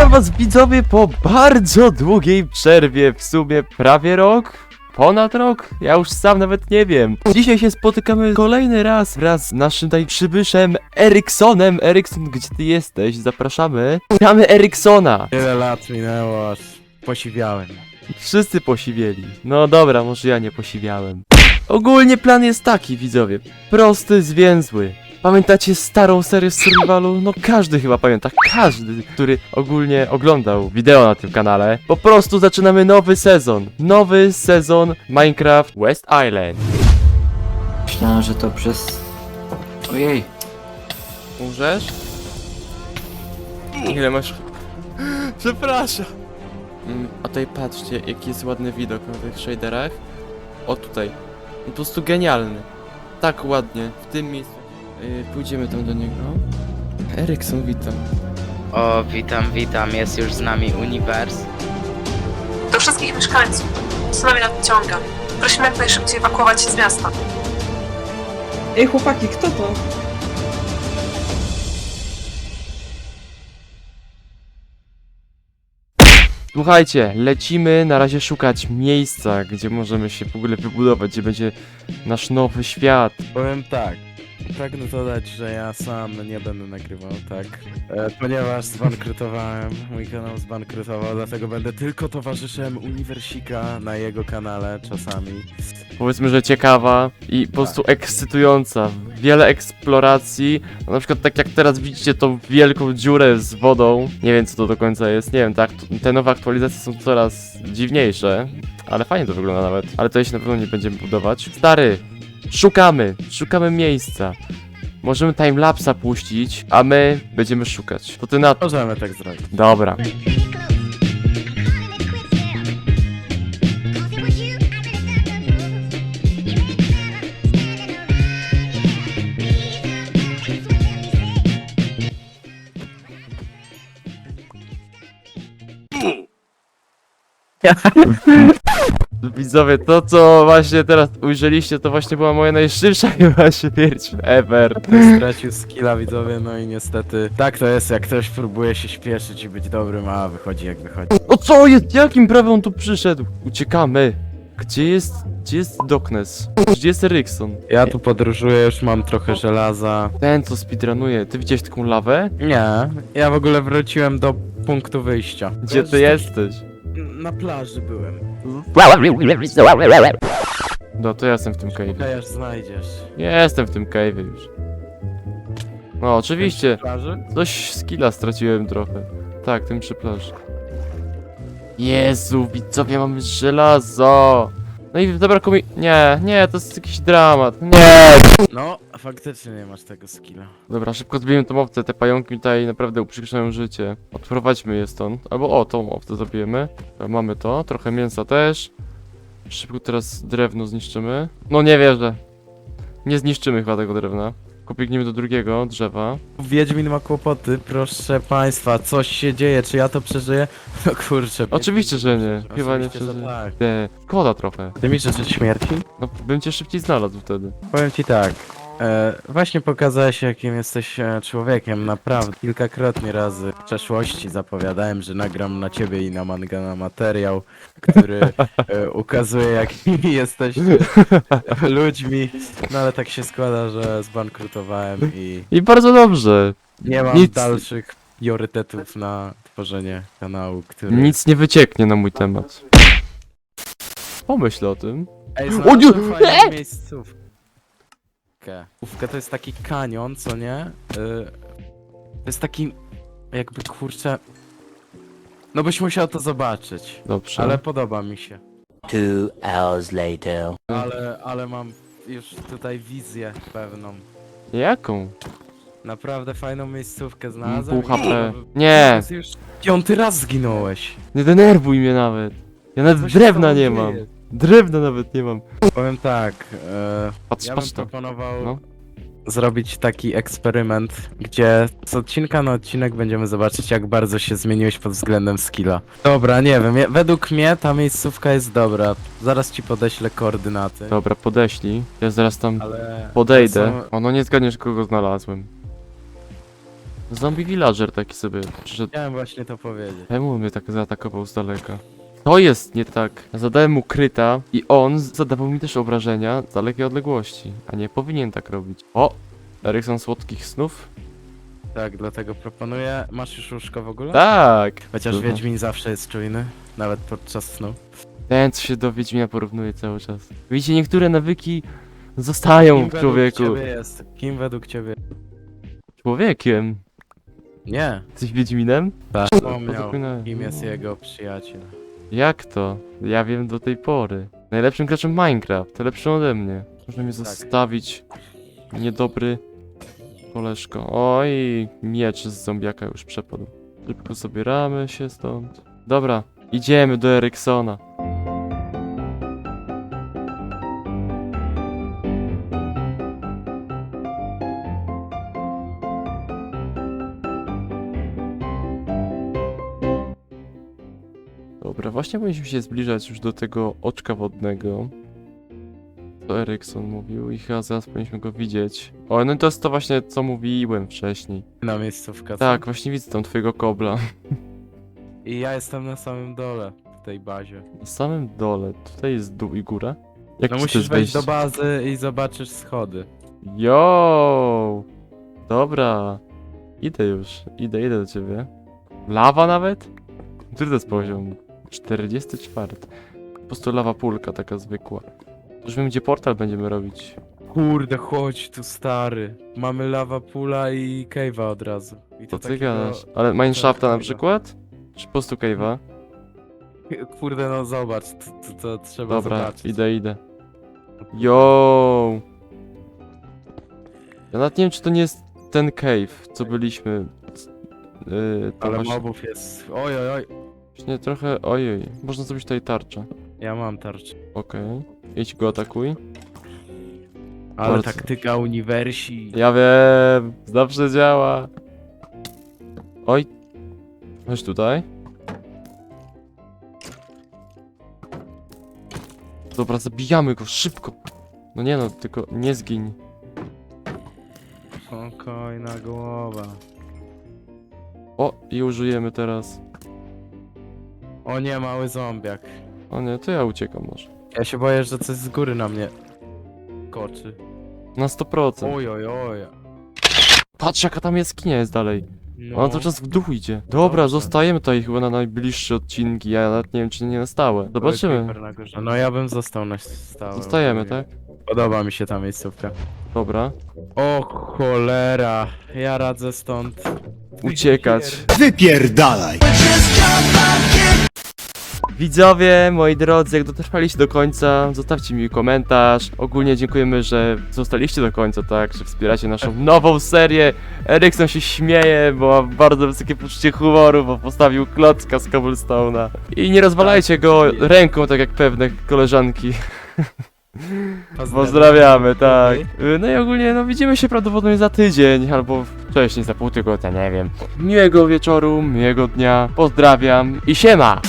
Witam was widzowie po bardzo długiej przerwie, w sumie prawie rok, ponad rok, ja już sam nawet nie wiem. Dzisiaj się spotykamy kolejny raz wraz z naszym tutaj przybyszem Eriksonem. Erikson, gdzie ty jesteś? Zapraszamy. Witamy Eriksona. Tyle lat minęło, aż posiwiałem. Wszyscy posiwieli. No dobra, może ja nie posiwiałem. Ogólnie plan jest taki, widzowie. Prosty, zwięzły. Pamiętacie starą serię z Survivalu? No każdy chyba pamięta, każdy, który ogólnie oglądał wideo na tym kanale. Po prostu zaczynamy nowy sezon. Nowy sezon Minecraft West Island. Myślałem, że to przez... Ojej, Umrzesz? Ile masz... Przepraszam. Mm, a tutaj patrzcie, jaki jest ładny widok na tych shaderach. O tutaj. Po prostu genialny. Tak ładnie, w tym miejscu. Yy, pójdziemy tam do niego. Erikson, witam. O, witam, witam. Jest już z nami Univers. Do wszystkich mieszkańców. Tsunami nadciąga. Prosimy jak najszybciej ewakuować się z miasta. Ej chłopaki, kto to? Słuchajcie, lecimy na razie szukać miejsca, gdzie możemy się w ogóle wybudować, gdzie będzie nasz nowy świat. Powiem tak. Pragnę dodać, że ja sam nie będę nagrywał, tak? E, ponieważ zbankrutowałem, mój kanał zbankrutował, dlatego będę tylko towarzyszem Uniwersika na jego kanale czasami. powiedzmy, że ciekawa i po prostu ekscytująca. Wiele eksploracji, na przykład tak jak teraz widzicie tą wielką dziurę z wodą. Nie wiem co to do końca jest, nie wiem, tak, te nowe aktualizacje są coraz dziwniejsze, ale fajnie to wygląda nawet. Ale to się na pewno nie będziemy budować. Stary, szukamy, szukamy miejsca. Możemy timelapsa puścić, a my będziemy szukać. To ty na to. Możemy tak zrobić. Dobra. Widzowie, to co właśnie teraz ujrzeliście, to właśnie była moja najszybsza chyba śmierć ever. Stracił skilla widzowie, no i niestety tak to jest, jak ktoś próbuje się śpieszyć i być dobrym, a wychodzi jak wychodzi. O co jest? Jakim prawem on tu przyszedł? Uciekamy. Gdzie jest, gdzie jest Doknes? Gdzie jest Erikson? Ja tu podróżuję, już mam trochę żelaza. Ten co speedrunuje. Ty widziałeś taką lawę? Nie, ja w ogóle wróciłem do punktu wyjścia. Gdzie ty jesteś? Na plaży byłem. No to ja jestem w tym cave'ie. Aż znajdziesz. Jestem w tym cave'ie już. No oczywiście. Plaży? Coś skilla straciłem trochę. Tak, tym przy plaży. Jezu, widzowie, mamy żelazo! No i zabrakło mi... Nie, nie, to jest jakiś dramat. Nie! No, faktycznie nie masz tego skilla. Dobra, szybko zbijemy tą owcę, te pająki tutaj naprawdę uprzykrzają życie. Odprowadźmy je stąd. Albo o, tą owcę zabijemy. Dobra, mamy to, trochę mięsa też. Szybko teraz drewno zniszczymy. No nie wierzę. Nie zniszczymy chyba tego drewna. Tylko biegniemy do drugiego drzewa. Wiedźmin ma kłopoty, proszę państwa, coś się dzieje, czy ja to przeżyję? No kurczę. Oczywiście, że nie. Chyba nie Oczywiście, że przeżyję. tak. Nie, szkoda trochę. Ty mi życzysz śmierci? No, bym cię szybciej znalazł wtedy. Powiem ci tak. E, właśnie pokazałeś jakim jesteś e, człowiekiem, naprawdę. Kilkakrotnie razy w przeszłości zapowiadałem, że nagram na ciebie i na Mangana materiał, który e, ukazuje jakimi jesteście ludźmi. No ale tak się składa, że zbankrutowałem i I bardzo dobrze. nie mam Nic- dalszych priorytetów na tworzenie kanału, który... Nic nie wycieknie na mój temat. Pomyśl o tym. Ej, znalazłem fajną miejscówkę. Ówka to jest taki kanion, co nie? Y, to jest taki, jakby kurczę... No byś musiał to zobaczyć, Dobrze. ale podoba mi się. two hours later. Ale, ale mam już tutaj wizję pewną. Jaką? Naprawdę fajną miejscówkę znalazłem. Pół HP. Nie, Teraz już piąty raz zginąłeś. nie denerwuj mnie nawet. Ja nawet z drewna tobą nie dzieje? Drewna nawet nie mam. Powiem tak, e, Patrz, ja bym patrz to. proponował No. zrobić taki eksperyment, gdzie z odcinka na odcinek będziemy zobaczyć, jak bardzo się zmieniłeś pod względem skilla. Dobra, nie wiem, ja- według mnie ta miejscówka jest dobra. Zaraz ci podeślę koordynaty. Dobra, podeślij. Ja zaraz tam Ale... podejdę. są- O, no nie zgadniesz kogo znalazłem. Zombie villager taki sobie przyszedł. Chciałem właśnie to powiedzieć. Czemu mnie tak zaatakował z daleka? To jest nie tak. Zadałem mu kryta i on zadawał mi też obrażenia z dalekiej odległości, a nie powinien tak robić. O! Erikson słodkich snów? Tak, dlatego proponuję. Masz już łóżko w ogóle? Tak! Chociaż Dobra. Wiedźmin zawsze jest czujny, nawet podczas snu. Ten, co się do Wiedźmina porównuje cały czas. Widzicie, niektóre nawyki zostają Kim w według człowieku. ciebie jest? Kim według ciebie? Człowiekiem. Nie. Jesteś Wiedźminem? Tak. zapomniałem. kim jest jego przyjaciel. Jak to? Ja wiem do tej pory. Najlepszym graczem Minecraft, lepszy ode mnie. Można mnie Tak. zostawić. Niedobry koleżko. Oj, miecz z zombiaka już przepadł. Szybko zabieramy się stąd. Dobra, idziemy do Eriksona. Dobra, właśnie powinniśmy się zbliżać już do tego oczka wodnego. To Erikson mówił i chyba zaraz powinniśmy go widzieć. O, no to jest to właśnie co mówiłem wcześniej. Na miejscówka. co? Tak, właśnie widzę tam twojego kobla. I ja jestem na samym dole w tej bazie. Na samym dole, tutaj jest dół i góra. Jak No musisz wejść do bazy i zobaczysz schody. Yo! Dobra. Idę już, idę, idę do ciebie. Lawa nawet? Który to jest poziom? 44. Po prostu lawa pulka taka zwykła. Już wiem gdzie portal będziemy robić. Kurde, chodź tu stary. Mamy lava pula i cave'a od razu. I To ty takiego- gadasz. Ale Mineshafta na przykład? Czy po prostu cave'a? Kurde, no zobacz, to, to, to trzeba Dobra, zobaczyć. idę, idę. Yo! Ja nawet nie wiem, czy to nie jest ten cave, co byliśmy. Yy, to Ale właśnie, mobów jest... Oj, oj, oj. Właśnie trochę. Ojej, można zrobić tutaj tarczę. Ja mam tarczę. Okej. Idź go atakuj. Ale Bardzo. taktyka uniwersi. Ja wiem, zawsze działa. Oj. Chodź tutaj. Dobra, zabijamy go, szybko. No nie no, tylko nie zgiń. Spokojna głowa. O, i użyjemy teraz. O nie, mały zombiak. O nie, to ja uciekam może. Ja się boję, że coś z góry na mnie koczy. Na 100%. Oj, oj, oj. Patrz jaka tam jaskinia jest dalej. No. Ona cały czas w dół idzie. Dobra, Dobrze. zostajemy tutaj chyba na najbliższe odcinki. Ja nawet nie wiem czy nie na stałe. Zobaczymy. Creeper na górze. No ja bym został na stałe. Zostajemy, tak? Podoba mi się ta miejscówka. Dobra. O cholera, ja radzę stąd. Uciekać. Wypierdalaj! Widzowie, moi drodzy, jak dotrwaliście do końca, zostawcie mi komentarz. Ogólnie dziękujemy, że zostaliście do końca, tak, że wspieracie naszą nową serię. Erikson się śmieje, bo ma bardzo wysokie poczucie humoru, bo postawił klocka z cobblestone'a. I nie rozwalajcie go ręką, tak jak pewne koleżanki. Pozdrawiamy, tak. No i ogólnie, no widzimy się prawdopodobnie za tydzień, albo wcześniej, za pół tygodnia, nie wiem. Miłego wieczoru, miłego dnia, pozdrawiam i siema!